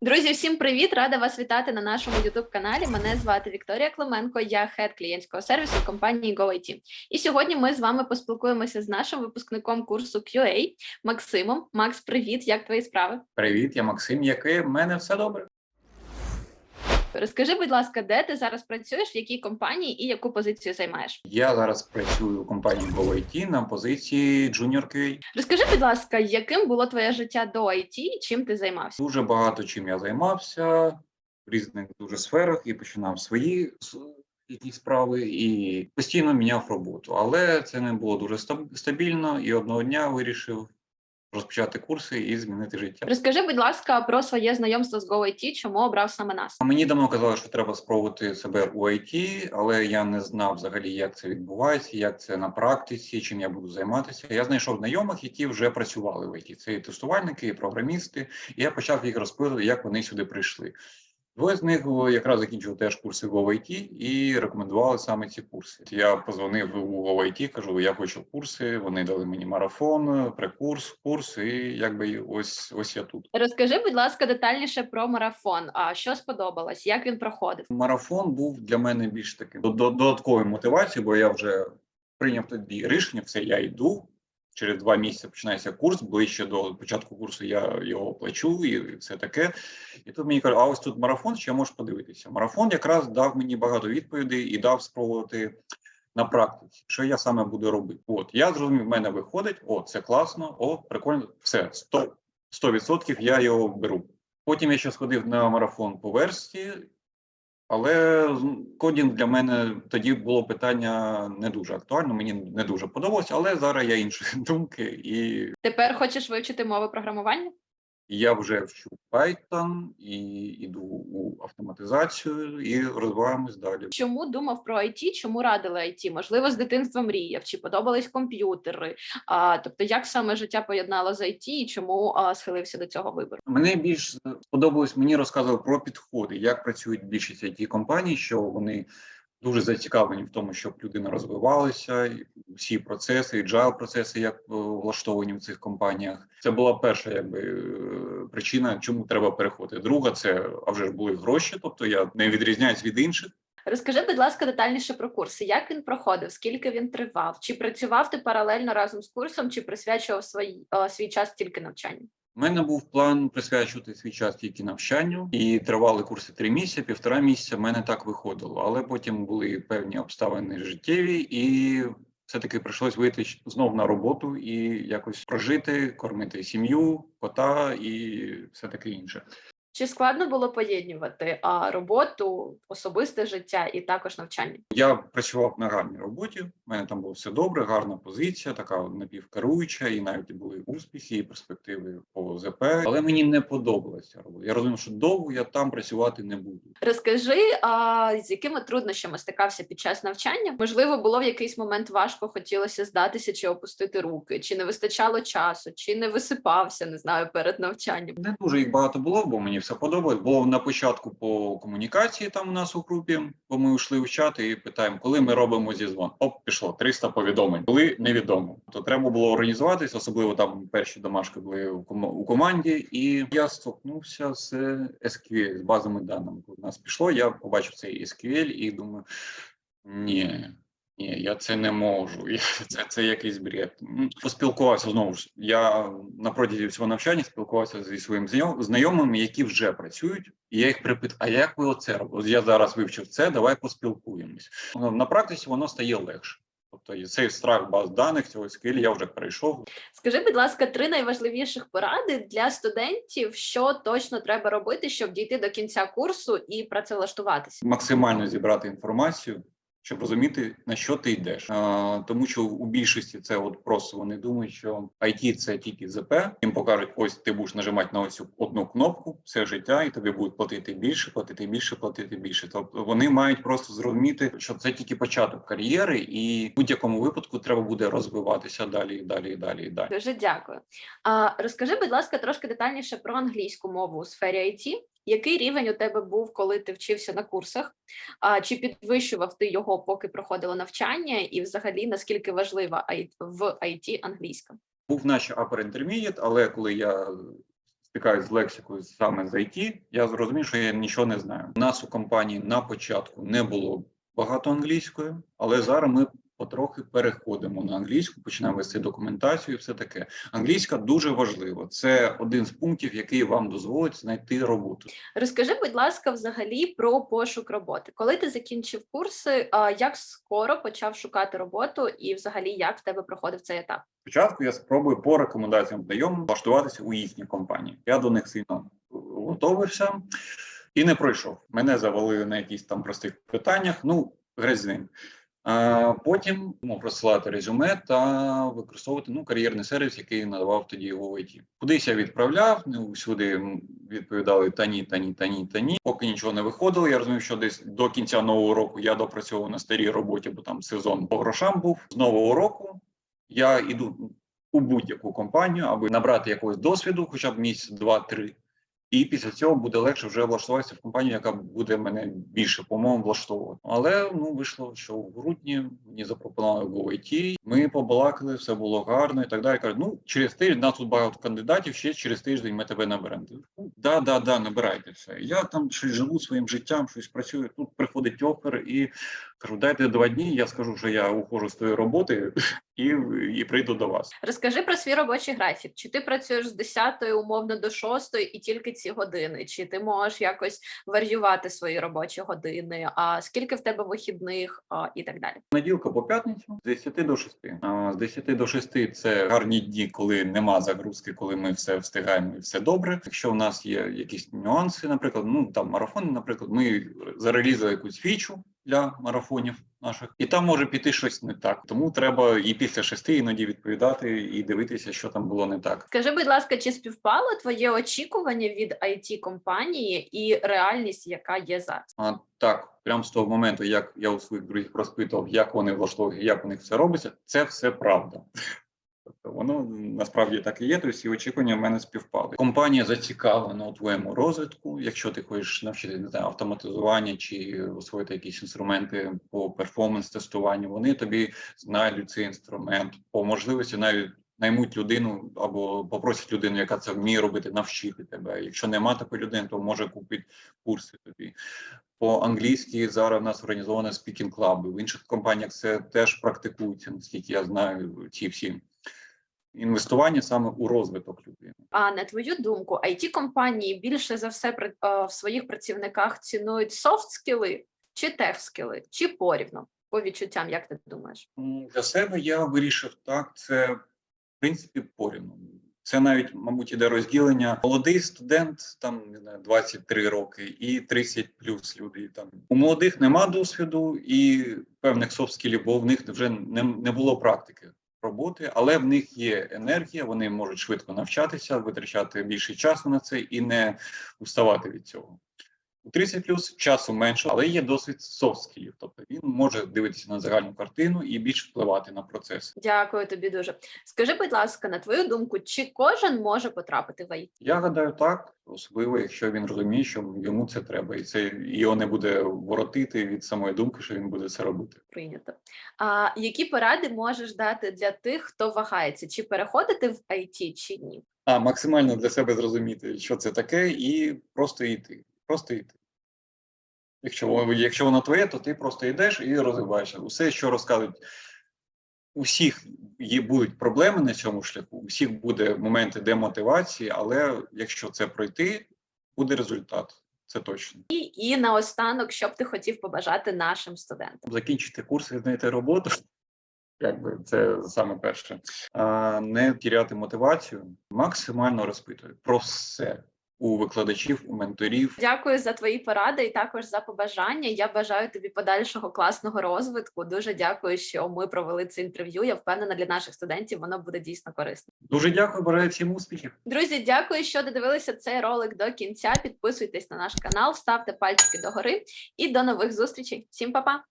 Друзі, всім привіт! Рада вас вітати на нашому youtube каналі. Мене звати Вікторія Клименко, я хед клієнтського сервісу компанії GoIT. І сьогодні ми з вами поспілкуємося з нашим випускником курсу QA Максимом. Макс, привіт! Як твої справи? Привіт, я Максим. Яке в мене все добре? Розкажи, будь ласка, де ти зараз працюєш, в якій компанії і яку позицію займаєш? Я зараз працюю у компанії GoIT на позиції Junior QA. Розкажи, будь ласка, яким було твоє життя до IT чим ти займався? Дуже багато чим я займався в різних дуже сферах і починав свої якісь справи і постійно міняв роботу. Але це не було дуже стаб- стабільно, і одного дня вирішив розпочати курси і змінити життя. Розкажи, будь ласка, про своє знайомство з GoIT, чому обрав саме нас? Мені давно казали, що треба спробувати себе у IT, але я не знав взагалі, як це відбувається, як це на практиці, чим я буду займатися. Я знайшов знайомих, які вже працювали в IT. Це і тестувальники, і програмісти. І я почав їх розпитувати, як вони сюди прийшли. Двоє з них якраз закінчили теж курси GoIT і рекомендували саме ці курси. Я позвонив у GoIT, кажу, я хочу курси. Вони дали мені марафон, прекурс, курс, і якби ось ось я тут. Розкажи, будь ласка, детальніше про марафон. А що сподобалось? Як він проходив? Марафон був для мене більш таким до- до- додатковою мотивацією, бо я вже прийняв тоді рішення, все, я йду. Через два місяці починається курс. Ближче до початку курсу я його плачу і все таке. І тут мені кажуть, а ось тут марафон, ще можеш подивитися. Марафон якраз дав мені багато відповідей і дав спробувати на практиці, що я саме буду робити. От я зрозумів, в мене виходить, о, це класно, о, прикольно, все, 100%, 100% я його беру. Потім я ще сходив на марафон по версії, але кодінг для мене тоді було питання не дуже актуально, мені не дуже подобалося, але зараз я іншої думки, і Тепер хочеш вивчити мови програмування? Я вже вчу Python і йду у автоматизацію і розвиваємось далі. Чому думав про IT? Чому радили IT? Можливо, з дитинства мріяв, чи подобались комп'ютери? А, тобто, як саме життя поєднало з IT і чому а, схилився до цього вибору? Мене більш сподобалось, мені розказували про підходи, як працюють більшість it компаній, що вони дуже зацікавлені в тому, щоб людина розвивалася, і всі процеси, agile процеси, як е, влаштовані в цих компаніях. Це була перша якби е, причина, чому треба переходити. Друга, це а вже ж були гроші, тобто я не відрізняюсь від інших. Розкажи, будь ласка, детальніше про курси. Як він проходив? Скільки він тривав? Чи працював ти паралельно разом з курсом, чи присвячував свій, а, свій час тільки навчанню? У мене був план присвячувати свій час тільки навчанню, і тривали курси три місяці, півтора місяця. В мене так виходило. Але потім були певні обставини життєві, і все-таки прийшлось вийти знов на роботу і якось прожити, кормити сім'ю, кота і все таке інше. Чи складно було поєднувати а, роботу, особисте життя і також навчання? Я працював на гарній роботі. У мене там було все добре, гарна позиція, така напівкеруюча, і навіть були успіхи і перспективи по ЗП. Але мені не подобалася робота. Я розумів, що довго я там працювати не буду. Розкажи, а, з якими труднощами стикався під час навчання? Можливо, було в якийсь момент важко, хотілося здатися чи опустити руки, чи не вистачало часу, чи не висипався, не знаю, перед навчанням. Не дуже їх багато було, бо мені все подобалось. Було на початку по комунікації там у нас у групі, бо ми йшли в чат і питаємо, коли ми робимо зізвон. Оп, пішло 300 повідомлень. Коли невідомо. То треба було організуватись, особливо там перші домашки були у, кома- у команді. І я столкнувся з SQL, з базами даними. Коли нас пішло, я побачив цей SQL і думаю, ні. Ні, я це не можу. Це, це якийсь бред. Поспілкувався знову ж. Я на протязі всього навчання спілкувався зі знайом- знайомими, які вже працюють, і я їх припитав, а як ви оце робите? Я зараз вивчив це, давай поспілкуємось. Ну, На практиці воно стає легше. Тобто цей страх баз даних цього SQL я вже перейшов. Скажи, будь ласка, три найважливіших поради для студентів, що точно треба робити, щоб дійти до кінця курсу і працевлаштуватися. максимально зібрати інформацію, щоб розуміти на що ти йдеш. А, тому що у більшості це от просто вони думають, що IT – це тільки ЗП. Їм покажуть, ось ти будеш нажимати на ось одну кнопку все життя, і тобі будуть платити більше, платити більше, платити більше. Тобто вони мають просто зрозуміти, що це тільки початок кар'єри, і в будь-якому випадку треба буде розвиватися далі, і далі, і далі, і далі. Дуже дякую. А розкажи, будь ласка, трошки детальніше про англійську мову у сфері IT. Який рівень у тебе був, коли ти вчився на курсах? А чи підвищував ти його, поки проходило навчання, і взагалі наскільки важлива в IT англійська? Був наче upper intermediate, але коли я стикаюсь з лексикою саме з IT, я зрозумів, що я нічого не знаю. У нас у компанії на початку не було багато англійської, але зараз ми потрохи переходимо на англійську, починаємо вести документацію і все таке. Англійська дуже важлива. Це один з пунктів, який вам дозволить знайти роботу. Розкажи, будь ласка, взагалі про пошук роботи. Коли ти закінчив курси, як скоро почав шукати роботу, і взагалі як в тебе проходив цей етап? Спочатку я спробую по рекомендаціям знайомим влаштуватися у їхні компанії. Я до них сильно готовився і не пройшов. Мене завалили на якісь там простих питаннях. Ну, грець з ним. Потім ну, просилати резюме та використовувати ну, кар'єрний сервіс, який надавав тоді GoIT. Кудись я відправляв, не усюди м, відповідали та ні, та ні, та ні, та ні. Поки нічого не виходило. Я розумів, що десь до кінця нового року я допрацьовував на старій роботі, бо там сезон по грошам був. З нового року я йду у будь-яку компанію, аби набрати якогось досвіду, хоча б місяць, два-три. І після цього буде легше вже влаштуватися в компанію, яка буде мене більше по-моєму влаштовувати. Але ну вийшло, що в грудні мені запропонували GoIT, Ми побалакали, все було гарно і так далі. Кажуть, ну через тиждень нас тут багато кандидатів. Ще через тиждень ми тебе наберемо. «Ну, Да, да, да, набирайте все. Я там щось живу своїм життям, щось працюю. Тут приходить офер і кажу, дайте два дні. Я скажу, що я ухожу з тої роботи і, і прийду до вас. Розкажи про свій робочий графік. Чи ти працюєш з 10 умовно до 6 і тільки ці години? Чи ти можеш якось варіювати свої робочі години? А скільки в тебе вихідних а, і так далі? Понеділка по п'ятницю з 10 до 6. А, З 10 до 6 – це гарні дні, коли нема загрузки, коли ми все встигаємо і все добре. Якщо в нас є якісь нюанси, наприклад, ну там марафон, наприклад, ми зарелізали якусь фічу для марафонів наших, і там може піти щось не так. Тому треба і після шести іноді відповідати і дивитися, що там було не так. Скажи, будь ласка, чи співпало твоє очікування від it компанії і реальність, яка є зараз? А так, прямо з того моменту, як я у своїх друзів розпитував, як вони влаштовують, як у них все робиться, це все правда. Тобто воно насправді так і є. Тобто і очікування в мене співпали. Компанія зацікавлена у твоєму розвитку. Якщо ти хочеш навчити не знаю, автоматизування чи освоїти якісь інструменти по перформанс-тестуванню, вони тобі знайдуть цей інструмент по можливості навіть. Наймуть людину або попросять людину, яка це вміє робити, навчити тебе. Якщо нема такої людини, то може купити курси тобі. По англійськи зараз в нас організовано спікінг клаби. В інших компаніях це теж практикується, наскільки я знаю, ці всі інвестування саме у розвиток людини. А на твою думку, it компанії більше за все е, в своїх працівниках цінують софт скіли чи тех скіли, чи порівну? По відчуттям, як ти думаєш? Для себе я вирішив так. Це в принципі порівну. Це навіть, мабуть, іде розділення. Молодий студент, там не знаю, 23 роки, і 30 плюс люди. Там у молодих нема досвіду і певних софт-скілів, бо в них вже не, не було практики роботи, але в них є енергія, вони можуть швидко навчатися, витрачати більше часу на це і не уставати від цього. У 30 плюс часу менше, але є досвід софт-скілів, тобто він може дивитися на загальну картину і більш впливати на процес. Дякую тобі дуже. Скажи, будь ласка, на твою думку, чи кожен може потрапити в IT? Я гадаю, так, особливо, якщо він розуміє, що йому це треба, і це його не буде воротити від самої думки, що він буде це робити. Прийнято. А які поради можеш дати для тих, хто вагається, чи переходити в IT, чи ні? А максимально для себе зрозуміти, що це таке, і просто йти. Просто йти. Якщо, якщо воно твоє, то ти просто йдеш і розвиваєшся. Усе, що розказують, у всіх є будуть проблеми на цьому шляху, у всіх буде моменти демотивації, але якщо це пройти, буде результат. Це точно. І, і наостанок, що б ти хотів побажати нашим студентам? закінчити курс і знайти роботу. Якби це саме перше. А, не тіряти мотивацію, максимально розпитую про все у викладачів, у менторів. Дякую за твої поради і також за побажання. Я бажаю тобі подальшого класного розвитку. Дуже дякую, що ми провели це інтерв'ю. Я впевнена, для наших студентів воно буде дійсно корисно. Дуже дякую, бажаю всім успіхів. Друзі, дякую, що додивилися цей ролик до кінця. Підписуйтесь на наш канал, ставте пальчики догори і до нових зустрічей. Всім па-па!